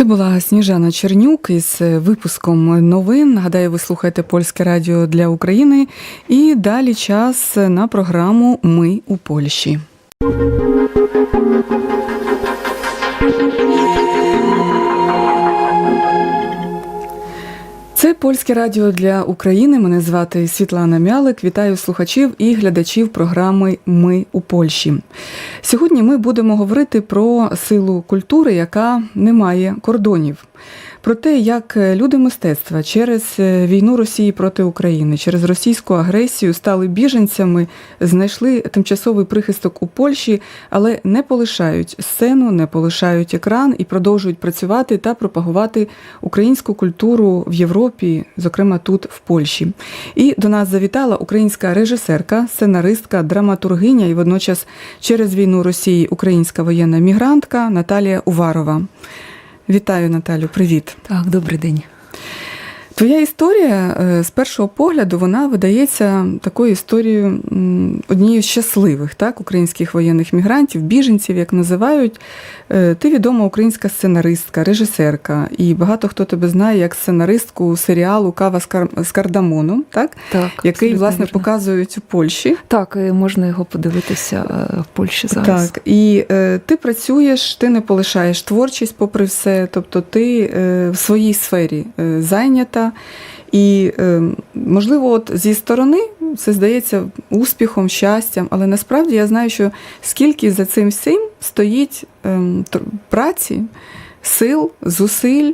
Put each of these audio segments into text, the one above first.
Це була Сніжана Чернюк із випуском новин. Нагадаю, ви слухаєте польське радіо для України. І далі час на програму Ми у Польщі. Польське радіо для України. Мене звати Світлана Мялик. Вітаю слухачів і глядачів програми Ми у Польщі. Сьогодні ми будемо говорити про силу культури, яка не має кордонів. Про те, як люди мистецтва через війну Росії проти України, через російську агресію стали біженцями, знайшли тимчасовий прихисток у Польщі, але не полишають сцену, не полишають екран і продовжують працювати та пропагувати українську культуру в Європі, зокрема тут, в Польщі. І до нас завітала українська режисерка, сценаристка, драматургиня і водночас через війну Росії українська воєнна мігрантка Наталія Уварова. Вітаю, Наталю, привіт. Так, добрий день. Твоя історія е, з першого погляду вона видається такою історією однією з щасливих так, українських воєнних мігрантів, біженців, як називають. Е, ти відома українська сценаристка, режисерка, і багато хто тебе знає як сценаристку серіалу Кава з кардамоном, так? Так, який власне вірно. показують у Польщі. Так, можна його подивитися е, в Польщі зараз. Так, і е, ти працюєш, ти не полишаєш творчість, попри все. Тобто, ти е, в своїй сфері е, І, е, можливо, от зі сторони це здається успіхом, щастям, але насправді я знаю, що скільки за цим всім стоїть е, праці, сил, зусиль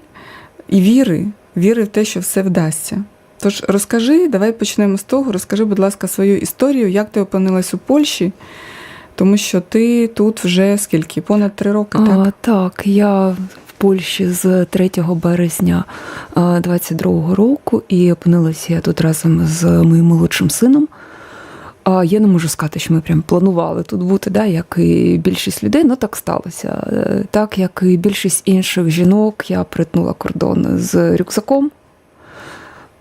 і віри, віри в те, що все вдасться. Тож розкажи, давай почнемо з того. Розкажи, будь ласка, свою історію, як ти опинилась у Польщі, тому що ти тут вже скільки? Понад три роки, так? А, так, я Польщі з 3 березня 22-го року і опинилася я тут разом з моїм молодшим сином. А я не можу сказати, що ми прям планували тут бути, да, як і більшість людей, ну так сталося. Е, Так як і більшість інших жінок, я притнула кордон з рюкзаком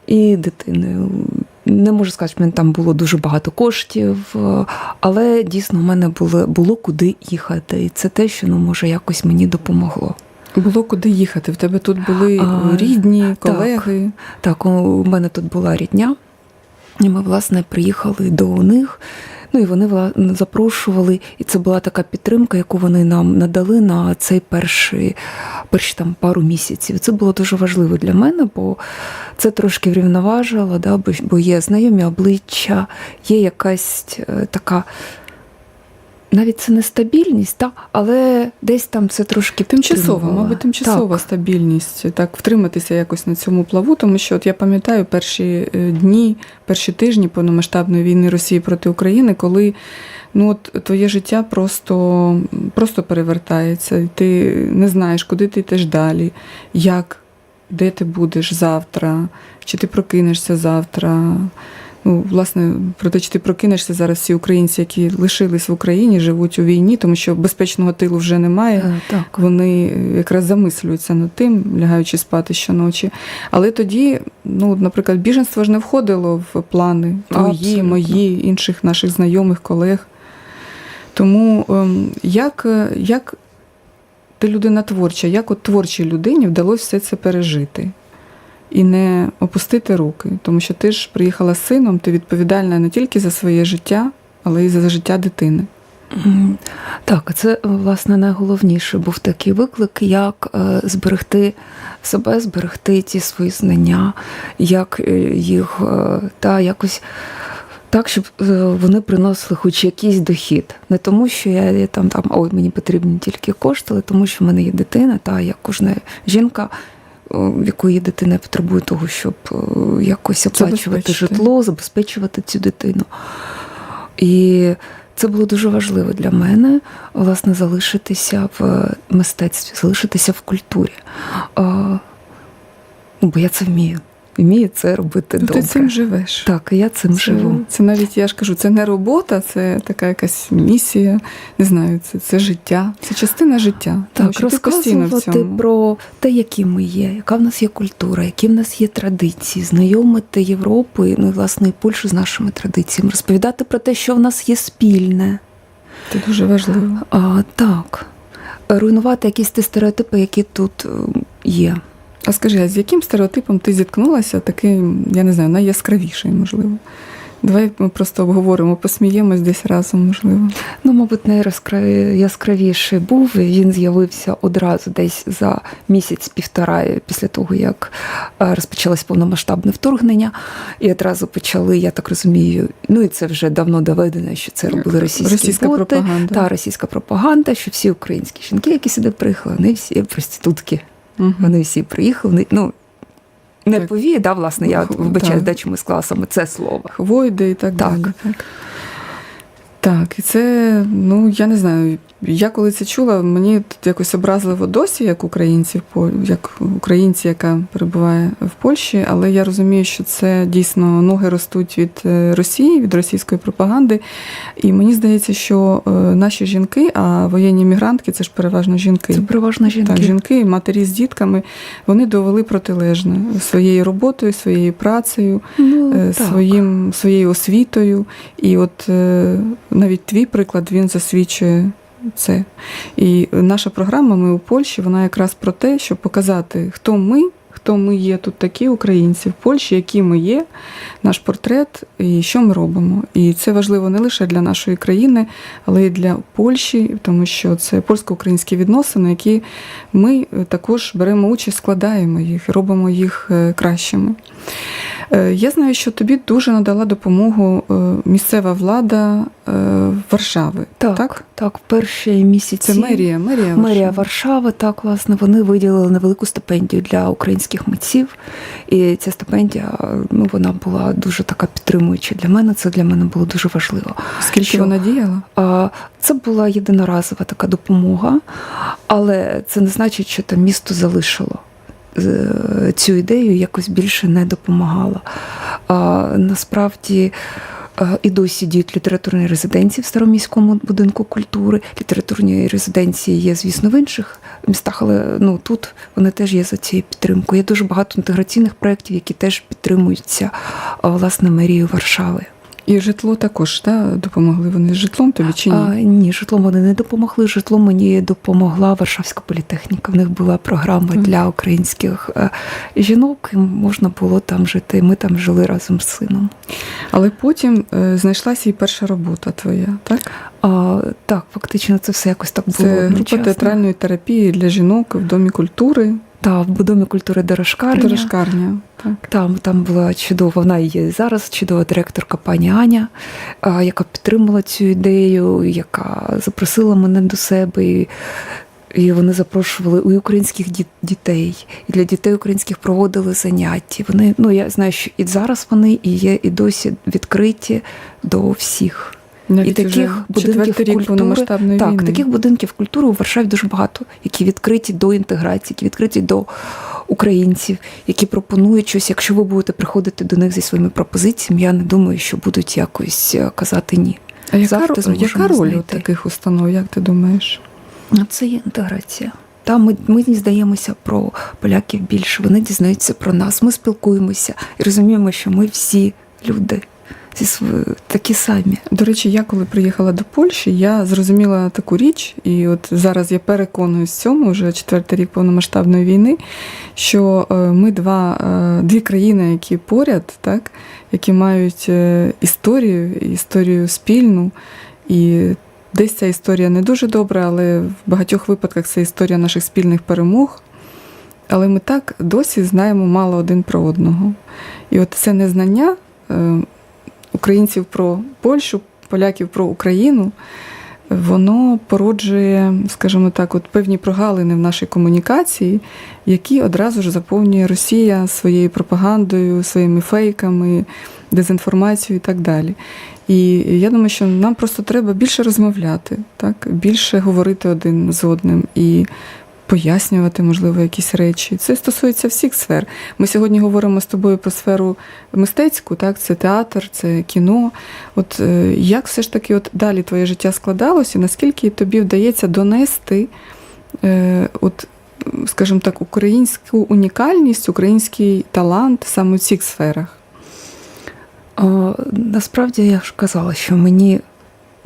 і дитиною. Не можу сказати, що в мене там було дуже багато коштів, але дійсно в мене було, було куди їхати. І це те, що ну, може якось мені допомогло. Було куди їхати. В тебе тут були А, рідні, колеги. Так, у мене тут була рідня, і ми, власне, приїхали до них. Ну і вони вла- запрошували, і це була така підтримка, яку вони нам надали на цей перший, перші там пару місяців. Це було дуже важливо для мене, бо це трошки врівноважило, да, бо, бо є знайомі обличчя, є якась е, така. Навіть це не стабільність, та, але десь там це трошки Тимчасова, мабуть, тимчасова Так. стабільність, так втриматися якось на цьому плаву, тому що от я пам'ятаю перші е, дні, перші тижні повномасштабної війни Росії проти України, коли ну от твоє життя просто, просто перевертається, ти не знаєш, куди ти йдеш далі, як, де ти будеш завтра, чи ти прокинешся завтра. Ну, власне, про те, чи ти прокинешся зараз всі українці, які лишились в Україні, живуть у війні, тому що безпечного тилу вже немає. Е, Так. Вони якраз замислюються над тим, лягаючи спати щоночі. Але тоді, ну, наприклад, біженство ж не входило в плани твої, мої, інших наших знайомих, колег. Тому ем, як, е, як ти людина творча, як от творчій людині вдалося все це пережити? І не опустити руки, тому що ти ж приїхала з сином, ти відповідальна не тільки за своє життя, але й за життя дитини. Так, це власне найголовніше був такий виклик, як е, зберегти себе, зберегти ті свої знання, як е, їх е, та якось. Так, щоб е, вони приносили хоч якийсь дохід. Не тому, що я там, там ой, мені потрібні тільки кошти, але тому, що в мене є дитина, та як кожна жінка, в якої дитина потребує того, щоб е, якось оплачувати житло, забезпечувати цю дитину. І це було дуже важливо для мене, власне, залишитися в мистецтві, залишитися в культурі. Ну, бо я це вмію. Вмію це робити Ну, добре. ти цим живеш. Так, я цим Це, живу. це навіть я ж кажу, це не робота, це така якась місія. Не знаю, це, це життя, це частина життя. тому Так, в розказувати цьому. про те, які ми є, яка в нас є культура, які в нас є традиції, знайомити Європу ну, і, власне, і Польщу з нашими традиціями, розповідати про те, що в нас є спільне. Це дуже важливо. А, так. Руйнувати якісь ті стереотипи, які тут е, є. А скажи, а з яким стереотипом ти зіткнулася, такий, я не знаю, найяскравіший, можливо? Давай ми просто обговоримо, посміємось десь разом, можливо. Ну, мабуть, найяскравіший був. Він з'явився одразу десь за місяць-півтора після того, як е, розпочалось повномасштабне вторгнення. І одразу почали, я так розумію, ну і це вже давно доведено, що це робили російські Російська боти, пропаганда. та російська пропаганда, що всі українські жінки, які сюди приїхали, вони всі проститутки. Мгм. Вони всі приїхали. Вони, ну, не Так. повії, да, власне, я вибачаю, де чому склала саме це слово. Хвойди і так, Так. далі. Так. Так, і це, ну я не знаю. Я коли це чула, мені тут якось образливо досі, як українці, як українці, яка перебуває в Польщі, але я розумію, що це дійсно ноги ростуть від е, Росії, від російської пропаганди. І мені здається, що е, наші жінки, а воєнні мігрантки це ж переважно жінки. Це переважно жінки. Так, жінки, матері з дітками, вони довели протилежне своєю роботою, своєю працею, Ну, е, своїм, своєю освітою. І от навіть твій приклад він засвідчує це. І наша програма Ми у Польщі, вона якраз про те, щоб показати, хто ми. Хто ми є тут такі українці в Польщі, які ми є, наш портрет і що ми робимо. І це важливо не лише для нашої країни, але й для Польщі, тому що це польсько-українські відносини, які ми е, також беремо участь, складаємо їх, робимо їх е, кращими. Е, Я знаю, що тобі дуже надала допомогу місцева влада Варшави. Так, так? так, перші місяці. Це мерія, мерія, Мерія Варшави. Варшави, так, власне, вони виділили невелику стипендію для українських митців. І ця стипендія, ну, вона була дуже така підтримуюча для мене. Це для мене було дуже важливо. Скільки що- вона діяла? А, Це була єдиноразова така допомога, але це не значить, що там місто залишило. Цю ідею якось більше не допомагала. А, насправді і досі діють літературні резиденції в староміському будинку культури. Літературні резиденції є, звісно, в інших містах, але ну тут вони теж є за цією підтримкою. Є дуже багато інтеграційних проєктів, які теж підтримуються власне мерією Варшави. І житло також да, допомогли вони з житлом тобі чи ні? А, ні, житлом вони не допомогли. Житлом мені допомогла Варшавська політехніка. В них була програма Мгм. для українських е, жінок, і можна було там жити. Ми там жили разом з сином. Але потім е, знайшлася і перша робота твоя, так? А, так, фактично, це все якось так було. Це група театральної терапії для жінок в Домі культури, Та в Домі культури Дорошкарня. Дорожкарня. Так. Там, там була чудова, вона є зараз чудова директорка пані Аня, яка підтримала цю ідею, яка запросила мене до себе. І, і вони запрошували і українських ді- дітей, і для дітей українських проводили заняття. Вони, ну я знаю, що і зараз вони і є, і досі відкриті до всіх. Навіть і таких будинків рік культури так, війни. таких будинків культури у Варшаві дуже багато, які відкриті до інтеграції, які відкриті до українців, які пропонують щось. Якщо ви будете приходити до них зі своїми пропозиціями, я не думаю, що будуть якось е, казати ні. А яка, яка роль у таких установ, як ти думаєш? Ну, Це є інтеграція. Там ми, ми дізнаємося про поляків більше. Вони дізнаються про нас. Ми спілкуємося і розуміємо, що ми всі люди зі св- такі самі. До речі, я коли приїхала до Польщі, я зрозуміла таку річ, і от зараз я переконуюсь в цьому вже четвертий рік повномасштабної війни, що е, ми два, е, дві країни, які поряд, так, які мають е, історію, історію спільну, і десь ця історія не дуже добра, але в багатьох випадках це історія наших спільних перемог. Але ми так досі знаємо мало один про одного. І от це незнання українців про Польщу, поляків про Україну, воно породжує, скажімо так, от певні прогалини в нашій комунікації, які одразу ж заповнює Росія своєю пропагандою, своїми фейками, дезінформацією і так далі. І я думаю, що нам просто треба більше розмовляти, так? більше говорити один з одним і пояснювати, можливо, якісь речі. Це стосується всіх сфер. Ми сьогодні говоримо з тобою про сферу мистецьку, так? це театр, це кіно. От е, як все ж таки от далі твоє життя складалося, наскільки тобі вдається донести, е, от, скажімо так, українську унікальність, український талант саме в цих сферах? А, насправді я ж казала, що мені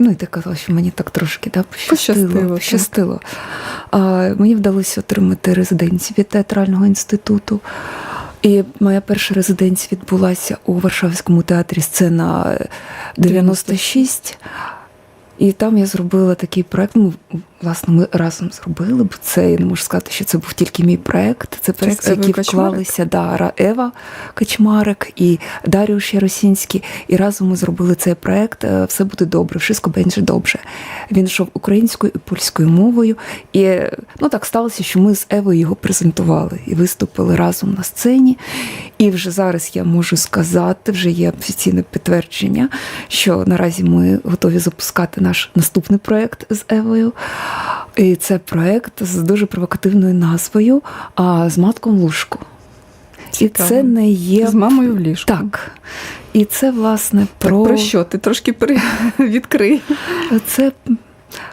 Ну, і ти казала, що мені так трошки да, пощастило. Пощастило, пощастило. А, мені вдалося отримати резиденцію від театрального інституту. І моя перша резиденція відбулася у Варшавському театрі сцена 96. І там я зробила такий проект. Ну, власне, ми разом зробили, бо це я не можу сказати, що це був тільки мій проект. Це проект, в який вклалися Дара Ева Качмарик і Даріуш Яросінський. І разом ми зробили цей проект Е, Все буде добре, wszystko będzie добре. Він йшов українською і польською мовою. І е, ну так сталося, що ми з Евою його презентували і виступили разом на сцені. І вже зараз я можу сказати, вже є офіційне підтвердження, що наразі ми готові запускати наш наступний проект з Евою. І це проект з дуже провокативною назвою а, з матком Лужку. І це не є З мамою в ліжку. так. І це власне Так, про, про що? Ти трошки при... відкрий. це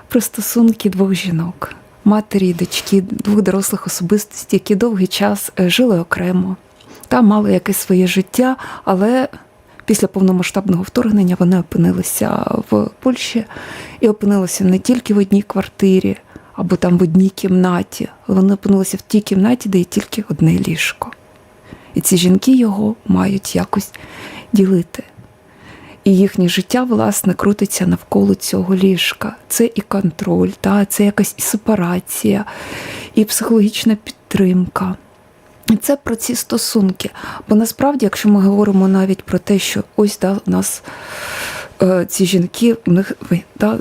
про стосунки двох жінок, матері і дочки, двох дорослих особистостей, які довгий час е, жили окремо та мали якесь своє життя, але після повномасштабного вторгнення вони опинилися в Польщі і опинилися не тільки в одній квартирі або там в одній кімнаті, вони опинилися в тій кімнаті, де є тільки одне ліжко. І ці жінки його мають якось ділити. І їхнє життя, власне, крутиться навколо цього ліжка. Це і контроль, та, це якась і сепарація, і психологічна підтримка. Це про ці стосунки. Бо насправді, якщо ми говоримо навіть про те, що ось да, у нас е, ці жінки, у них да,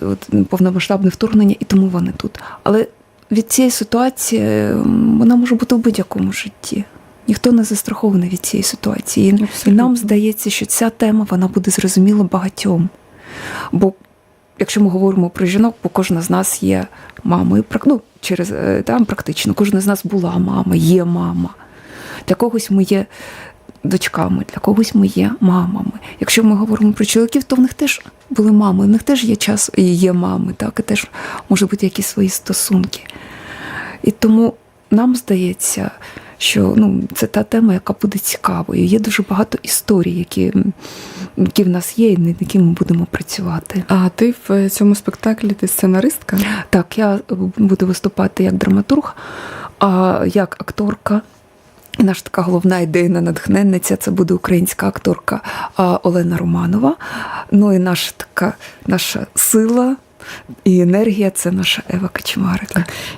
повномасштабне вторгнення, і тому вони тут. Але від цієї ситуації вона може бути в будь-якому житті. Ніхто не застрахований від цієї ситуації. І- І нам здається, що ця тема вона буде зрозуміла багатьом. Бо якщо ми говоримо про жінок, бо кожна з нас є мамою, ну, через е, там практично, кожна з нас була мама, є мама. Для когось ми є дочками, для когось ми є мамами. Якщо ми говоримо про чоловіків, то в них теж були мами, в них теж є час і є мами, так, і теж може бути якісь свої стосунки. І тому нам здається, що ну, це та тема, яка буде цікавою. Є дуже багато історій, які, які в нас є, і над якими ми будемо працювати. А ти в цьому спектаклі ти сценаристка? Так, я буду виступати як драматург, а як акторка. І наша така головна ідейна натхненниця це буде українська акторка Олена Романова. Ну і наша така наша сила і енергія це наша Ева Качмарик.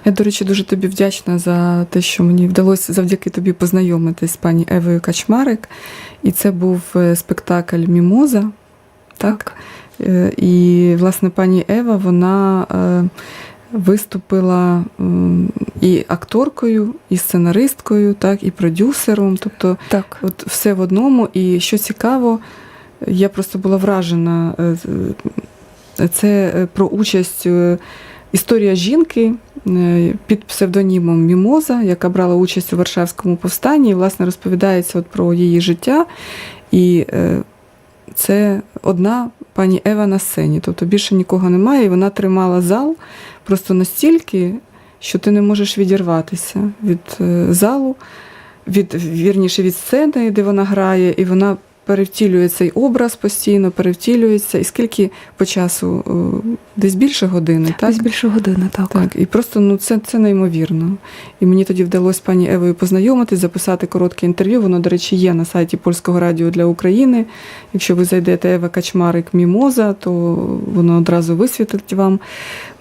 Я, до речі, дуже тобі вдячна за те, що мені вдалося завдяки тобі познайомитись з пані Евою Качмарик. І це був е, спектакль Мімоза. Так? Е, І, власне, пані Ева, вона е, виступила і акторкою, і сценаристкою, так, і продюсером. Тобто, Так. от все в одному. І що цікаво, я просто була вражена. е, Це е, про участь е, історія жінки е, під псевдонімом Мімоза, яка брала участь у Варшавському повстанні. І, власне, розповідається от про її життя. І е, це одна пані Ева на сцені. Тобто більше нікого немає, і вона тримала зал просто настільки, що ти не можеш відірватися від е, залу, від, вірніше від сцени, де вона грає, і вона перевтілює цей образ постійно, перевтілюється. І скільки по часу? Е, Десь більше години, так? Десь більше години, так. Так, і просто ну це, це неймовірно. І мені тоді вдалося пані Евою познайомитись, записати коротке інтерв'ю. Воно, до речі, є на сайті Польського радіо для України. Якщо ви зайдете Ева Качмарик Мімоза, то воно одразу висвітлить вам.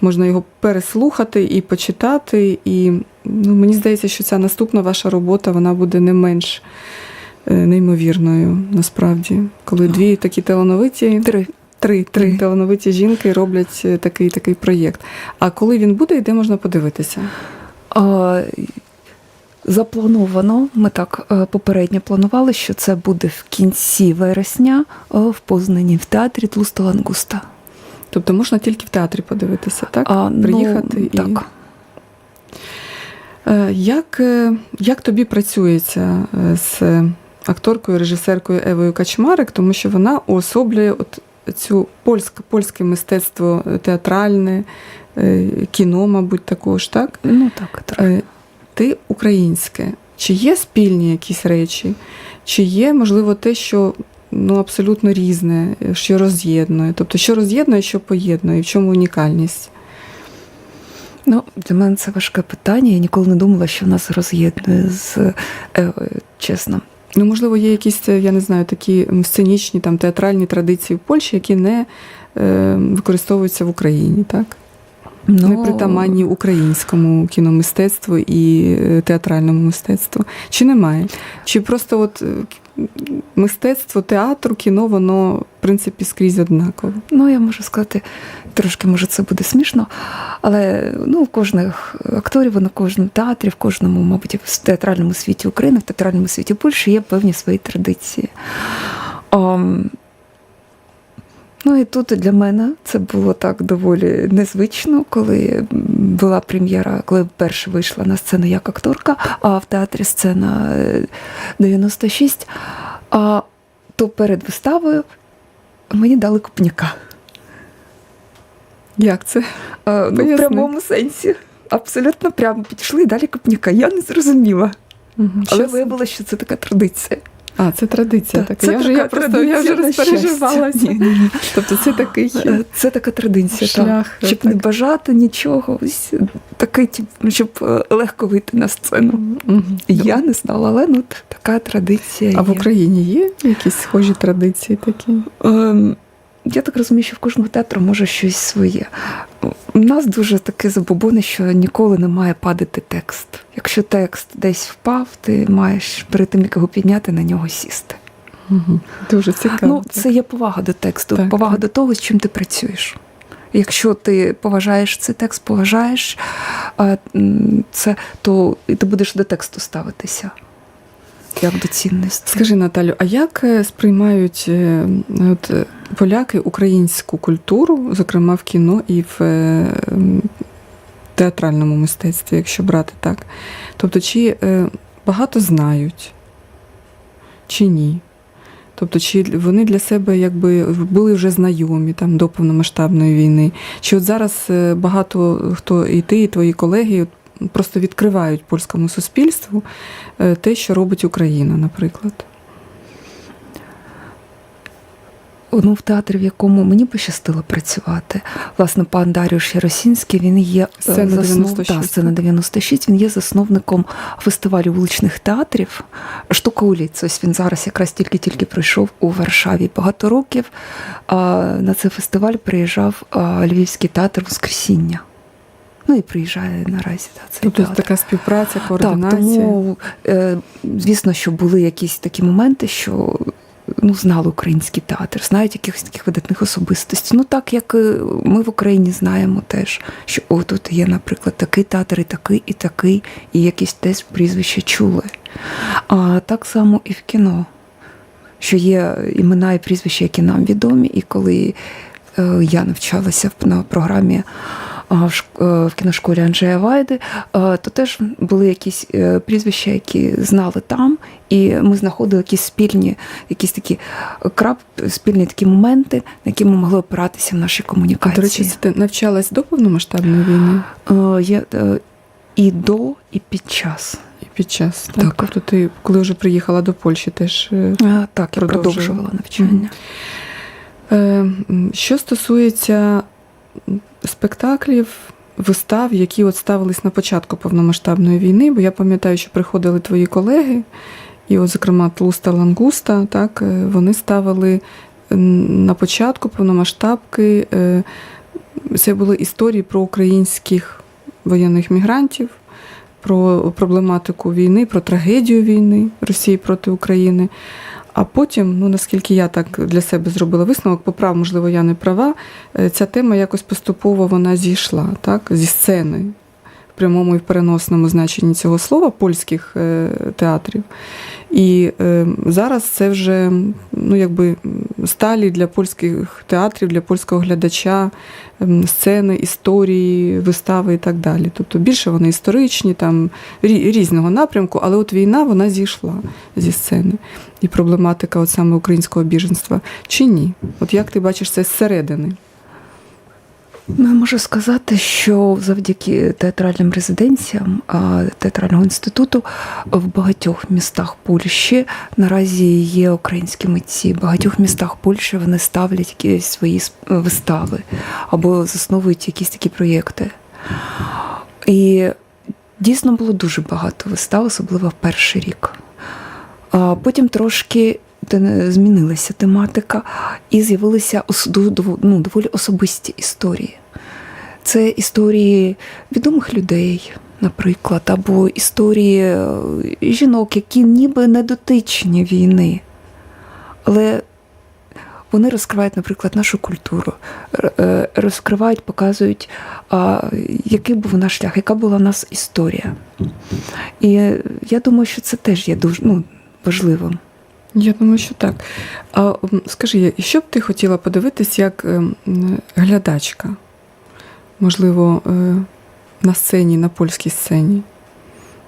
Можна його переслухати і почитати. І ну, мені здається, що ця наступна ваша робота вона буде не менш неймовірною, насправді, коли дві такі талановиті. Три. Три, три талановиті жінки роблять е, такий такий проєкт. А коли він буде і де можна подивитися? А, Заплановано, ми так е, попередньо планували, що це буде в кінці вересня е, в Познані в театрі Тлуста Лангуста. Тобто можна тільки в театрі подивитися, так? А, ну, Приїхати і так. Е, Як, е, як тобі працюється е, з акторкою, режисеркою Евою Качмарик, тому що вона уособлює от цю польське, польське мистецтво е, театральне, е, кіно, мабуть, також, так? Ну так, так. Е, Ти українське. Чи є спільні якісь речі? Чи є, можливо, те, що ну, абсолютно різне, що роз'єднує. Тобто, що роз'єднує, що поєднує, в чому унікальність? Ну, для мене це важке питання. Я ніколи не думала, що нас роз'єднує з е, чесно. Ну, можливо, є якісь, е, я не знаю, такі сценічні там театральні традиції в Польщі, які не е, використовуються в Україні, так? Ну, Не притаманні українському кіномистецтву і е, театральному мистецтву. Чи немає? Чи просто от е, мистецтво, театру, кіно, воно в принципі скрізь однаково? Ну, я можу сказати, трошки може це буде смішно, але ну, у кожних акторів, на кожному театрі, в кожному, мабуть, в театральному світі України, в театральному світі Польщі є певні свої традиції. Ну і тут для мене це було так доволі незвично, коли була прем'єра, коли вперше вийшла на сцену як акторка, а в театрі сцена е, 96. А, то перед виставою мені дали копняка. Як це? А, ну, в прямому сенсі. Абсолютно прямо підійшли і далі копняка. Я не зрозуміла. Угу. Але виявилося, що це така традиція. А, це традиція Так, така. це я вже така я просто я вже розпереживалася. Ні, ні, ні. Тобто це такий Е, Це така традиція, Шлях, так. щоб так. не бажати нічого. Ось такий, тип, щоб е, легко вийти на сцену. Мгм. Я не знала, але ну, така традиція. А в. Україні є якісь схожі традиції такі? Ем, Я так розумію, що в кожного театру може щось своє. У нас дуже таке забобоне, що ніколи не має падати текст. Якщо текст десь впав, ти маєш перед тим, як його підняти, на нього сісти. Угу. Дуже цікаво. Ну, це є повага до тексту, Так, повага так. до того, з чим ти працюєш. Якщо ти поважаєш цей текст, поважаєш це, то ти будеш до тексту ставитися як до цінності. Скажи, Наталю, а як е, сприймають е, от, е, поляки українську культуру, зокрема в кіно і в театральному мистецтві, якщо брати так? Тобто, чи багато знають, чи ні? Тобто, чи вони для себе якби були вже знайомі там до повномасштабної війни? Чи от зараз багато хто і ти, і твої колеги просто відкривають польському суспільству е, те, що робить Україна, наприклад? Ну, в театрі, в якому мені пощастило працювати, власне, пан Даріуш Яросінський, він є е, Сцена заснов- 96, Да, сцена 96, він є засновником фестивалю вуличних театрів Штука уліць. Ось він зараз якраз тільки-тільки пройшов у Варшаві. Багато років а, на цей фестиваль приїжджав а, Львівський театр Воскресіння. Ну і приїжджає наразі да, цей Тобто театр. така співпраця, Так, координація. тому, е, звісно, що були якісь такі моменти, що ну, знали український театр, знають якихось таких видатних особистостей. Ну, так як е, ми в Україні знаємо теж, що о, тут є, наприклад, такий театр, і такий, і такий, і якісь теж прізвища чули. А так само і в кіно, що є імена і прізвища, які нам відомі, і коли е, я навчалася на програмі в е, в кіношколі Анджея Вайди, е, то теж були якісь е, прізвища, які знали там, і ми знаходили якісь спільні, якісь такі крап, спільні такі моменти, на які ми могли опиратися в нашій комунікації. До речі, ти навчалась до повномасштабної війни е, і до, і під час. і під час. Так. Так. Тобто ти, коли вже приїхала до Польщі, теж. Е, Так, я Продовжувала. продовжувала навчання. Що стосується спектаклів, вистав, які от ставились на початку повномасштабної війни, бо я пам'ятаю, що приходили твої колеги, і, от, зокрема, Тлуста Лангуста, так, е, вони ставили на початку повномасштабки. е, Це були історії про українських воєнних мігрантів, про проблематику війни, про трагедію війни Росії проти України. А потім, ну наскільки я так для себе зробила висновок, поправ, можливо, я не права. е, Ця тема якось поступово вона зійшла, так, зі сцени прямому і в переносному значенні цього слова польських е, театрів. І е, зараз це вже ну, якби сталі для польських театрів, для польського глядача сцени, історії, вистави і так далі. Тобто більше вони історичні, там різного напрямку, але от війна вона зійшла зі сцени. І проблематика от саме українського біженства. Чи ні? От як ти бачиш це зсередини? Ну, я можу сказати, що завдяки театральним резиденціям театрального інституту в багатьох містах Польщі наразі є українські митці. В багатьох містах Польщі вони ставлять якісь свої вистави або засновують якісь такі проєкти. І дійсно було дуже багато вистав, особливо в перший рік. Потім трошки змінилася тематика, і з'явилися ну, доволі особисті історії. Це історії відомих людей, наприклад, або історії е, жінок, які ніби не дотичні війни, але вони розкривають, наприклад, нашу культуру, е, розкривають, показують, який був наш шлях, яка була в нас історія. І я думаю, що це теж є дуже ну, важливим. Я думаю, що так. А скажи, що б ти хотіла подивитись як ем, глядачка? Можливо, е, на сцені, на польській сцені.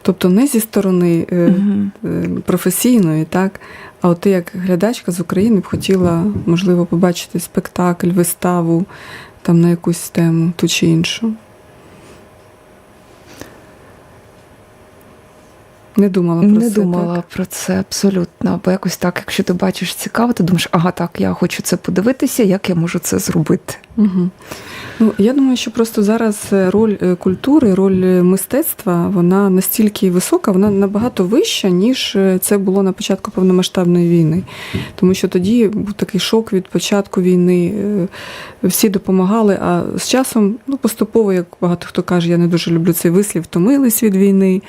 Тобто не зі сторони е, професійної, так? А от ти як глядачка з України б хотіла, можливо, побачити спектакль, виставу там на якусь тему, ту чи іншу. Не думала про Не це. думала Так? про це абсолютно. Бо якось так, якщо ти бачиш цікаво, ти думаєш, ага, так, я хочу це подивитися, як я можу це зробити. Угу. Ну, я думаю, що просто зараз е, роль е, культури, роль е, мистецтва, вона настільки висока, вона набагато вища, ніж це було на початку повномасштабної війни. Тому що тоді був такий шок від початку війни. Всі допомагали, а з часом, ну, поступово, як багато хто каже, я не дуже люблю цей вислів, втомились від війни,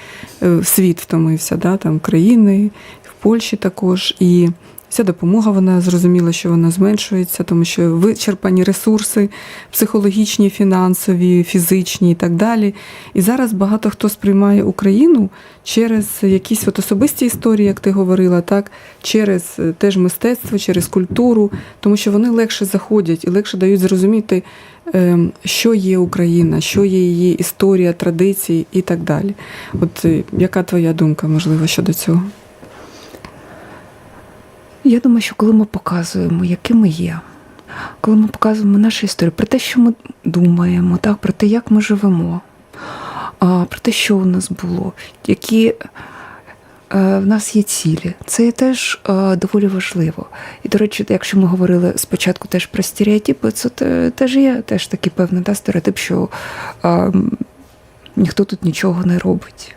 світ втомився, да, там країни, в Польщі також. І Вся допомога, вона зрозуміла, що вона зменшується, тому що вичерпані ресурси психологічні, фінансові, фізичні і так далі. І зараз багато хто сприймає Україну через якісь от особисті історії, як ти говорила, так, через е, теж мистецтво, через культуру, тому що вони легше заходять і легше дають зрозуміти, ем, що є Україна, що є її історія, традиції і так далі. От е, яка твоя думка, можливо, щодо цього? Я думаю, що коли ми показуємо, яким ми є, коли ми показуємо нашу історію, про те, що ми думаємо, так, про те, як ми живемо, про те, що у нас було, які е, в нас є цілі, це теж е, доволі важливо. І, до речі, якщо ми говорили спочатку теж про стереотипи, це теж є теж такий певний да, стереотип, що м, ніхто тут нічого не робить.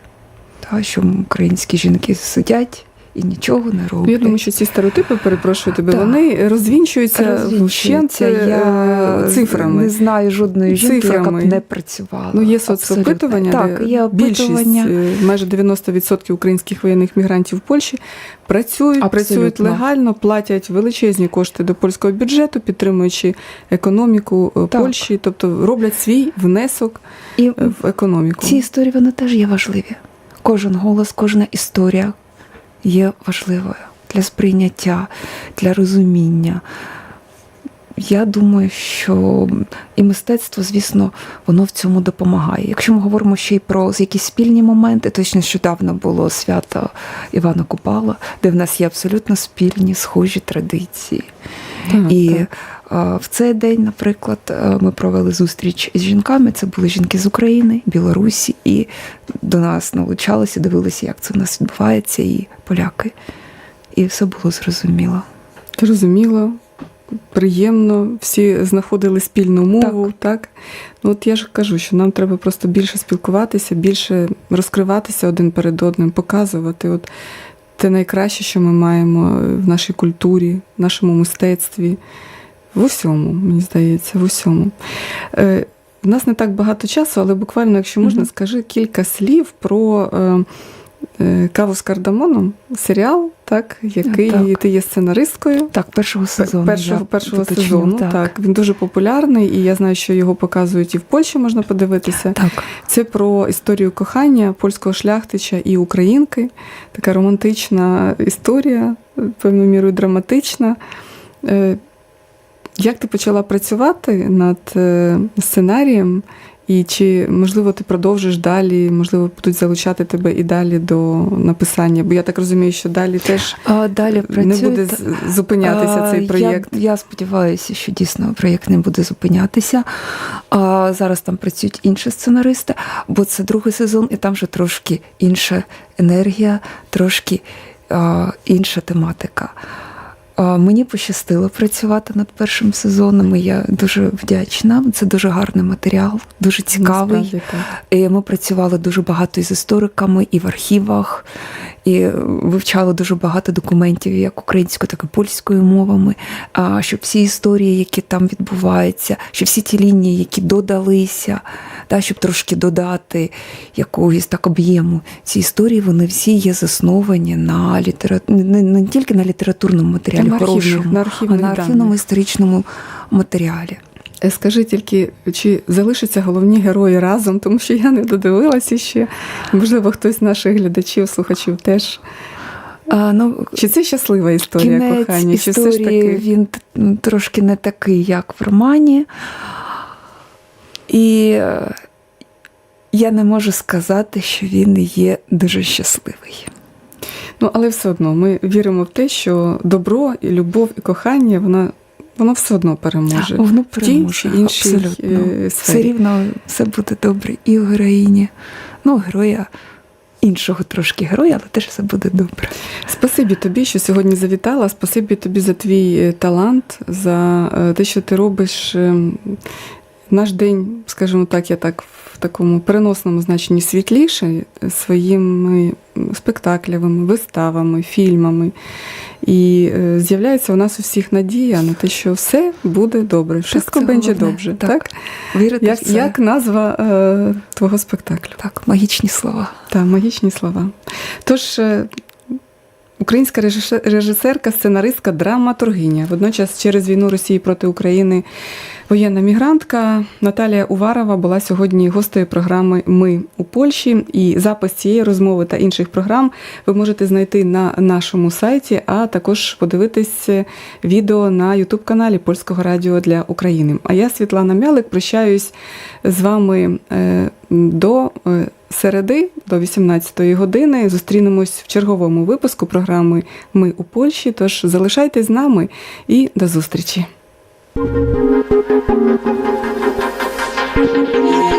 Та, що українські жінки сидять і нічого не роблять. Ну, Я думаю, що ці стереотипи, перепрошую тебе, Так. вони розвінчуються вщент Розвінчується. Я е, цифрами. не знаю жодної жінки, яка б не працювала. Ну, є соцопитування, Так, де є опитування. е, майже 90% українських воєнних мігрантів в Польщі працюють, Абсолютно. працюють легально, платять величезні кошти до польського бюджету, підтримуючи економіку е, Так. Польщі, тобто роблять свій внесок І е, в економіку. ці історії вони теж є важливі. Кожен голос, кожна історія є важливою для сприйняття, для розуміння. Я думаю, що і мистецтво, звісно, воно в цьому допомагає. Якщо ми говоримо ще й про якісь спільні моменти, точно нещодавно було свято Івана Купала, де в нас є абсолютно спільні схожі традиції. Так, І так. А, в цей день, наприклад, е, ми провели зустріч з жінками. Це були жінки з України, Білорусі, і до нас налучалися, дивилися, як це в нас відбувається, і поляки. І все було зрозуміло. Зрозуміло, приємно, всі знаходили спільну мову, так. Ну, от я ж кажу, що нам треба просто більше спілкуватися, більше розкриватися один перед одним, показувати. От те найкраще, що ми маємо в нашій культурі, в нашому мистецтві, в усьому, мені здається, в усьому. Е, в нас не так багато часу, але буквально, якщо можна, Мгм. скажи кілька слів про е, е, каву з кардамоном, серіал, так, який Так. ти є сценаристкою. Так, першого сезону. Першого, я першого уточню, сезону. Так. він дуже популярний, і я знаю, що його показують і в Польщі можна подивитися. Так. Це про історію кохання польського шляхтича і українки. Така романтична історія, певною мірою драматична. Е, Як ти почала працювати над е, сценарієм, І чи можливо ти продовжиш далі, можливо, будуть залучати тебе і далі до написання? Бо я так розумію, що далі теж А далі не працюють, буде зупинятися А, цей проєкт. Я, я сподіваюся, що дійсно проєкт не буде зупинятися. А, зараз там працюють інші сценаристи, бо це другий сезон, і там вже трошки інша енергія, трошки а, інша тематика. Мені пощастило працювати над першим сезоном, і я дуже вдячна. Це дуже гарний матеріал, дуже цікавий. І ми працювали дуже багато із істориками, і в архівах, і вивчали дуже багато документів, як українською, так і польською мовами. А щоб всі історії, які там відбуваються, щоб всі ті лінії, які додалися, та, щоб трошки додати якогось так об'єму ці історії, вони всі є засновані на літера... не, не тільки на літературному матеріалі, Там архівних- хорошому, на а на архівному історичному матеріалі. Е, Скажи тільки, чи залишаться головні герої разом, тому що я не додивилася ще. Можливо, хтось з наших глядачів, слухачів теж. А, ну, Чи це щаслива історія Кінець кохання? Чи все ж таки він трошки не такий, як в романі. І е, я не можу сказати, що він є дуже щасливий. Ну але все одно ми віримо в те, що добро і любов і кохання воно, воно все одно переможе. Воно переможе. чи іншій абсолютно. е, Все рівно все буде добре і у героїні. Ну, героя іншого трошки героя, але теж все буде добре. Спасибі тобі, що сьогодні завітала. Спасибі тобі за твій е, талант, за е, те, що ти робиш. Наш день, скажімо так, я так в такому переносному значенні світліше е, своїми спектаклями, виставами, фільмами. І е, з'являється у нас у всіх надія на те, що все буде добре. Це będzie добре. Так. Так? Вірити в Як, це. як назва е, твого спектаклю? Так, магічні слова. Та магічні слова. Тож, е, українська режисерка, сценаристка, драматургиня. Водночас, через війну Росії проти України воєнна мігрантка Наталія Уварова була сьогодні гостею програми Ми у Польщі. І запис цієї розмови та інших програм ви можете знайти на нашому сайті, а також подивитись е, відео на Ютуб-каналі Польського радіо для України. А я, Світлана Мялик, прощаюсь з вами е, до е, середи, до 18-ї години. Зустрінемось в черговому випуску програми Ми у Польщі. Тож залишайтесь з нами і до зустрічі. Yeah.